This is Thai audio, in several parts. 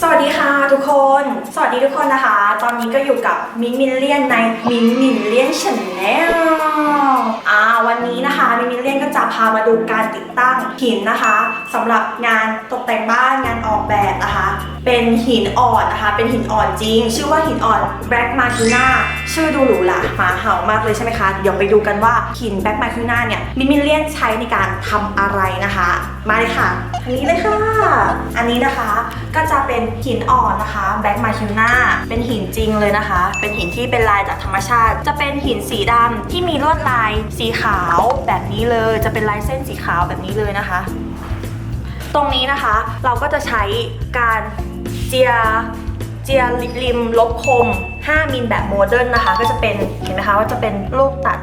สวัสดีค่ะทุกคน สวัสดีทุกคนนะคะ ตอนนี้ก็อยู่กับมินมินเลียนในมินมินเลียนชแนลอ่าวันนี้นะคะมินมินเลียนก็จะพามาดูการติดตั้งหินนะคะสำหรับงานตกแต่งบ้านงานออกแบบ หินอ่อนนะคะ เป็นหินอ่อนจริง ชื่อว่าหินอ่อน Black m a c u n a ชื่อดูหรูหราหมาเห่ามากเลยใช่ไหมคะ เดี๋ยวไปดูกันว่าหิน Black m a c u n a เนี่ยมิมิเลียนใช้ในการทำอะไรนะคะ มาเลยค่ะอันนี้เลยค่ะ อันนี้นะคะก็จะเป็นหินอ่อนนะคะแบล็กมาคิวนาเป็นหินจริงเลยนะคะ เป็นหินที่เป็นลายจากธรรมชาติ จะเป็นหินสีดำที่มีลวดลายสีขาวแบบนี้เลย จะเป็นลายเส้นสีขาวแบบนี้เลยนะคะ ตรงนี้นะคะเราก็จะใช้การ เจียเจียริมลบคม 5 มิลแบบโมเดิร์นนะคะ ก็จะเป็นเห็นไหมคะว่าจะเป็นลูกตัด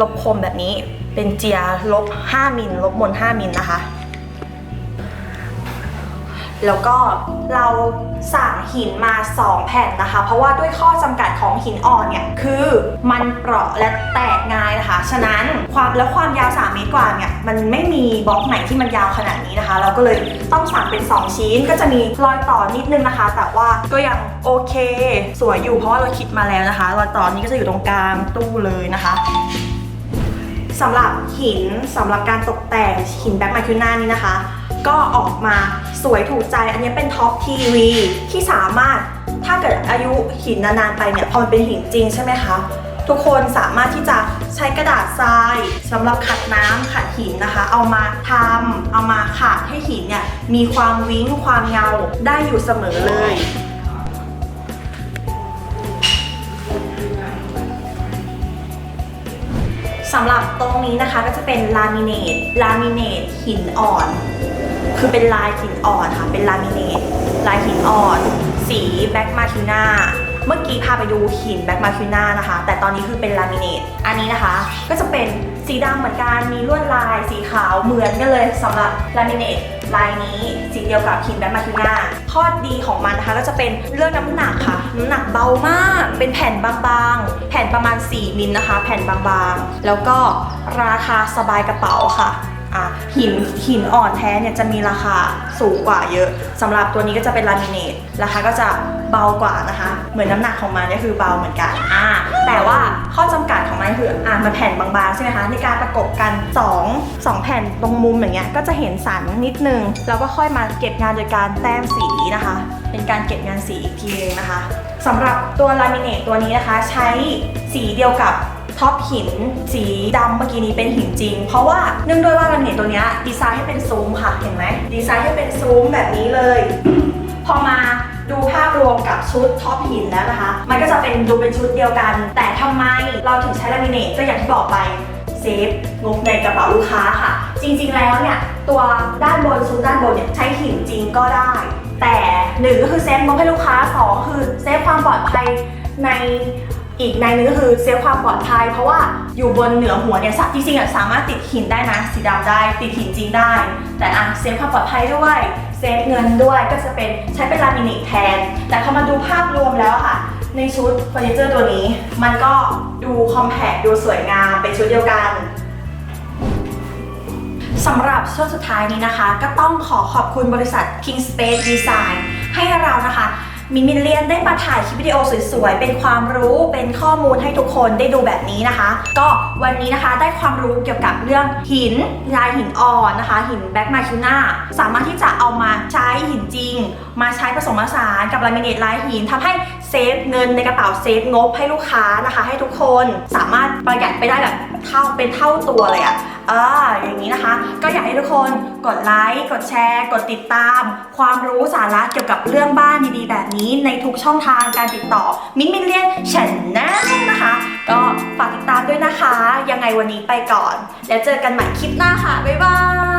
ลบคมแบบนี้ เป็นเจียลบ 5 มิลลบบน 5 มิลนะคะ แล้วก็เราสั่งหินมา 2 แผ่นนะคะ เพราะว่าด้วยข้อจำกัดของหินอ่อนเนี่ยคือมันเปราะและแตกง่ายนะคะ ฉะนั้นความแล้วความยาว 3 เมตรกว่าเนี่ยมันไม่มีบล็อกไหนที่มันยาวขนาดนี้นะคะ เราก็เลยต้องสั่งเป็น 2 ชิ้นก็จะมีรอยต่อนิดนึงนะคะ แต่ว่าก็ยังโอเค สวยอยู่เพราะว่าเราคิดมาแล้วนะคะ รอยต่อนี้ก็จะอยู่ตรงกลางตู้เลยนะคะสำหรับหินสำหรับการตกแต่งหินแบ็กมาคิวน่านี่นะคะ ก็ออกมาสวยถูกใจ อันนี้เป็นท็อปทีวีที่สามารถถ้าเกิดอายุหินนานๆไปเนี่ยพอมันเป็นหินจริงใช่ไหมคะทุกคนสามารถที่จะใช้กระดาษทรายสำหรับขัดน้ำขัดหินนะคะ เอามาทำเอามาขัดให้หินเนี่ยมีความวิ้งความเงาได้อยู่เสมอเลย สำหรับตรงนี้นะคะก็จะเป็นลามิเนตลามิเนตหินอ่อน คือเป็นลายหินอ่อนค่ะ เป็นลามิเนตลายหินอ่อน สีแบ็กมาคิวนาเมื่อกี้พาไปดูหินแบ็กมาคิวนานะคะ แต่ตอนนี้คือเป็นลามิเนตอันนี้นะคะ ก็จะเป็นสีดำเหมือนกัน มีลวดลายสีขาวเหมือนกันเลยสำหรับลามิเนตลายนี้สีเดียวกับหินแบ็กมาคิวนาข้อดีของมันนะคะก็จะเป็นเรื่องน้ำหนักค่ะ น้ำหนักเบามาก เป็นแผ่นบางๆ แผ่นประมาณ 4 มิลนะคะ แผ่นบางๆ แล้วก็ราคาสบายกระเป๋าค่ะ อะหินหินอ่อนแท้เนี่ยจะมีราคาสูงกว่าเยอะสำหรับตัวนี้ก็จะเป็นลามิเนตราคาก็จะเบากว่านะคะ เหมือนน้ำหนักของมันเนี่ยคือเบาเหมือนกันอ่าแต่ว่าข้อจำกัดของมันคืออ่ามันแผ่นบางๆใช่ไหมคะในการประกบกัน 2 2 แผ่นตรงมุมอย่างเงี้ยก็จะเห็นสันนิดนึงแล้วก็ค่อยมาเก็บงานโดยการแต้มสีนะคะ เป็นการเก็บงานสีอีกทีนึงนะคะสำหรับตัวลามิเนตตัวนี้นะคะ ใช้สีเดียวกับ ท็อปหินสีดำเมื่อกี้นี้เป็นหินจริง เพราะว่าเนื่องด้วยว่าลามิเนตัวเนี้ยดีไซน์ให้เป็นซุ้มค่ะเห็นไหมดีไซน์ให้เป็นซุ้มแบบนี้เลย พอมาดูภาพรวมกับชุดท็อปหินแล้วนะคะ มันก็จะเป็นดูเป็นชุดเดียวกัน แต่ทำไมเราถึงใช้ลามิเนตก็อย่างที่บอกไปเซฟงบในกระเป๋าลูกค้าค่ะ จริง ๆ แล้วเนี่ย ตัวด้านบนชุดด้านบนเนี่ยใช้หินจริงก็ได้ แต่หนึ่งก็คือเซฟงบให้ลูกค้าสองคือเซฟความปลอดภัยใน อีกในนึงก็คือเซฟความปลอดภัย เพราะว่าอยู่บนเหนือหัวเนี่ยจริงๆอะสามารถติดหินได้นะสีดำได้ติดหินจริงได้ แต่อะเซฟความปลอดภัยด้วยเซฟเงินด้วยก็จะเป็นใช้เป็นลามิเนตแทน แต่พอมาดูภาพรวมแล้วค่ะ ในชุดเฟอร์นิเจอร์ตัวนี้ มันก็ดูคอมแพคดูสวยงามเป็นชุดเดียวกันสำหรับช่วงสุดท้ายนี้นะคะ ก็ต้องขอขอบคุณบริษัท King Space Design ให้เรา มิมิเลียนได้มาถ่ายคลิปวิดีโอสวยๆ เป็นความรู้ เป็นข้อมูลให้ทุกคนได้ดูแบบนี้นะคะ ก็วันนี้นะคะได้ความรู้เกี่ยวกับเรื่องหินลายหินอ่อนนะคะ หินแบ็กมาคิวนาสามารถที่จะเอามาใช้หินจริง มาใช้ผสมผสานกับลามิเนตลายหินทำให้เซฟเงินในกระเป๋าเซฟงบให้ลูกค้านะคะ ให้ทุกคนสามารถประหยัดไปได้แบบเท่าเป็นเท่าตัวเลยอะเอออย่างนี้นะคะ ก็อยากให้ทุกคนกดไลค์กดแชร์ กดติดตาม ความรู้สาระเกี่ยวกับเรื่องบ้านดีๆแบบนี้ในทุกช่องทางการติดต่อมิ้นมินเลียนชแนลนะคะ ก็ฝากติดตามด้วยนะคะ ยังไงวันนี้ไปก่อน แล้วเจอกันใหม่คลิปหน้าค่ะ บ๊ายบาย